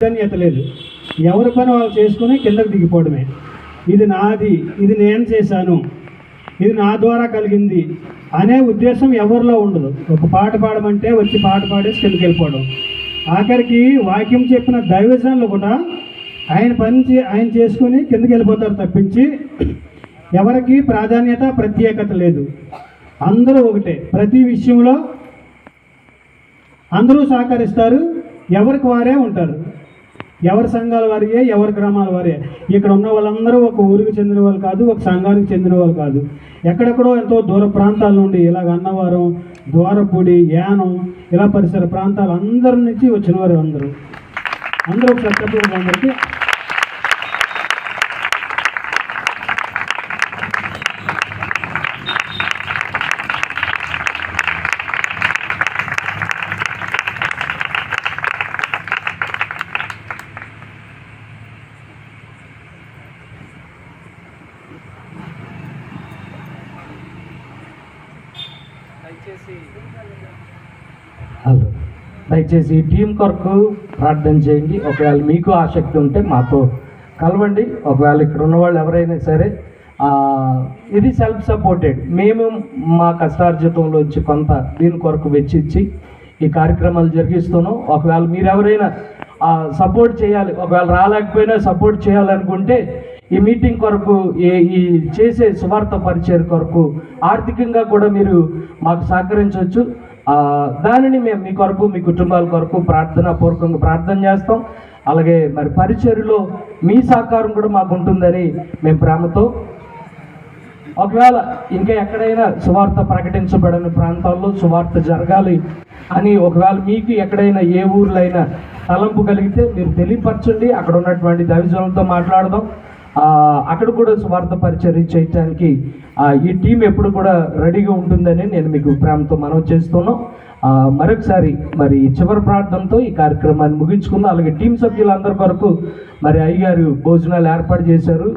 ప్రాధాన్యత లేదు. ఎవరి పని వాళ్ళు చేసుకుని కిందకు దిగిపోవడమే. ఇది నాది ఇది నేను చేశాను ఇది నా ద్వారా కలిగింది అనే ఉద్దేశం ఎవరిలో ఉండదు. ఒక పాట పాడమంటే వచ్చి పాట పాడేసి కిందకి వెళ్ళిపోవడం. ఆఖరికి వాక్యం చెప్పిన దైవజనులు కూడా ఆయన పని చే ఆయన చేసుకుని కిందకి వెళ్ళిపోతారు తప్పించి ఎవరికి ప్రాధాన్యత ప్రత్యేకత లేదు. అందరూ ఒకటే. ప్రతి విషయంలో అందరూ సహకరిస్తారు ఎవరికి వారే ఉంటారు. ఎవరి సంఘాల వారియే ఎవరి గ్రామాల వారే. ఇక్కడ ఉన్న వాళ్ళందరూ ఒక ఊరికి చెందిన వాళ్ళు కాదు ఒక సంఘానికి చెందిన వాళ్ళు కాదు. ఎక్కడెక్కడో ఎంతో దూర ప్రాంతాల నుండి ఇలాగ అన్నవరం ద్వారపూడి యానం ఇలా పరిసర ప్రాంతాలు అందరి నుంచి వచ్చిన వారు అందరూ. అందరూ ఒక చెప్పండి అందరికీ. హలో. దయచేసి ఈ టీం కొరకు ప్రార్థన చేయండి. ఒకవేళ మీకు ఆసక్తి ఉంటే మాతో కలవండి. ఒకవేళ ఇక్కడ ఉన్నవాళ్ళు ఎవరైనా సరే ఇది సెల్ఫ్ సపోర్టెడ్ మేము మా కష్టార్జితంలో వచ్చి కొంత దీని కొరకు వెచ్చిచ్చి ఈ కార్యక్రమాలు జరిగిస్తున్నాం. ఒకవేళ మీరు ఎవరైనా సపోర్ట్ చేయాలి. ఒకవేళ రాలేకపోయినా సపోర్ట్ చేయాలనుకుంటే ఈ మీటింగ్ కొరకు ఈ ఈ చేసే సువార్త పరిచయం కొరకు ఆర్థికంగా కూడా మీరు మాకు సహకరించవచ్చు. దానిని మేము మీ కొరకు మీ కుటుంబాల కొరకు ప్రార్థన పూర్వకంగా ప్రార్థన చేస్తాం. అలాగే మరి పరిచర్లో మీ సహకారం కూడా మాకు ఉంటుందని మేము ప్రేమతో ఒకవేళ ఇంకా ఎక్కడైనా సువార్త ప్రకటించబడని ప్రాంతాల్లో సువార్త జరగాలి అని ఒకవేళ మీకు ఎక్కడైనా ఏ ఊర్లో అయినా తలంపు కలిగితే మీరు తెలియపరచండి. అక్కడ ఉన్నటువంటి దైవజనులతో మాట్లాడదాం. అక్కడ కూడా స్వార్థ పరిచర్య చేయటానికి ఈ టీం ఎప్పుడు కూడా రెడీగా ఉంటుందని నేను మీకు ప్రేమతో మనం చేస్తున్నాం. మరొకసారి మరి చివరి ప్రార్థనతో ఈ కార్యక్రమాన్ని ముగించుకుందాం. అలాగే టీం సభ్యులందరి వరకు మరి అయ్యగారు భోజనాలు ఏర్పాటు చేశారు.